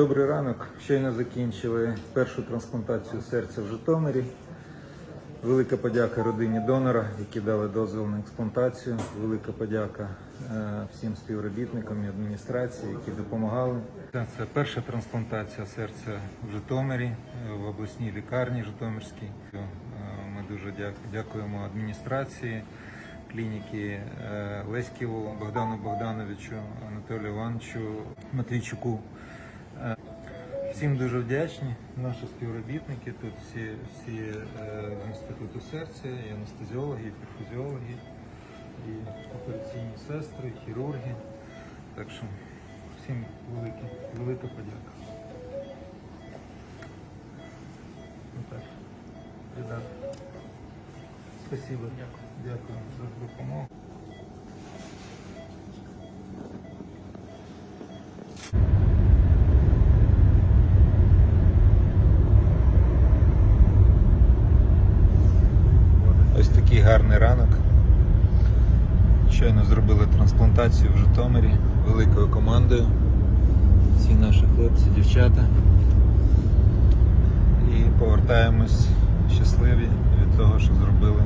Добрий ранок. Щойно закінчили першу трансплантацію серця в Житомирі. Велика подяка родині донора, які дали дозвіл на експлантацію. Велика подяка е, всім співробітникам і адміністрації, які допомагали. Це перша трансплантація серця в Житомирі, е, в обласній лікарні Житомирській. Е, Ми дуже дякуємо адміністрації клініки Леськіву, Богдану Богдановичу, Анатолію Івановичу Матвійчуку. Е, Всім дуже вдячні. Наші співробітники тут всі, всі е, з інституту серця, і анестезіологи, і перфузіологи, і операційні сестри, і хірурги. Так що всім велике, велика подяка. Отак. Ребят, спасибо. Дякую. Дякую за допомогу. Такий гарний ранок. Щойно зробили трансплантацію в Житомирі великою командою. Всі наші хлопці, дівчата. І повертаємось щасливі від того, що зробили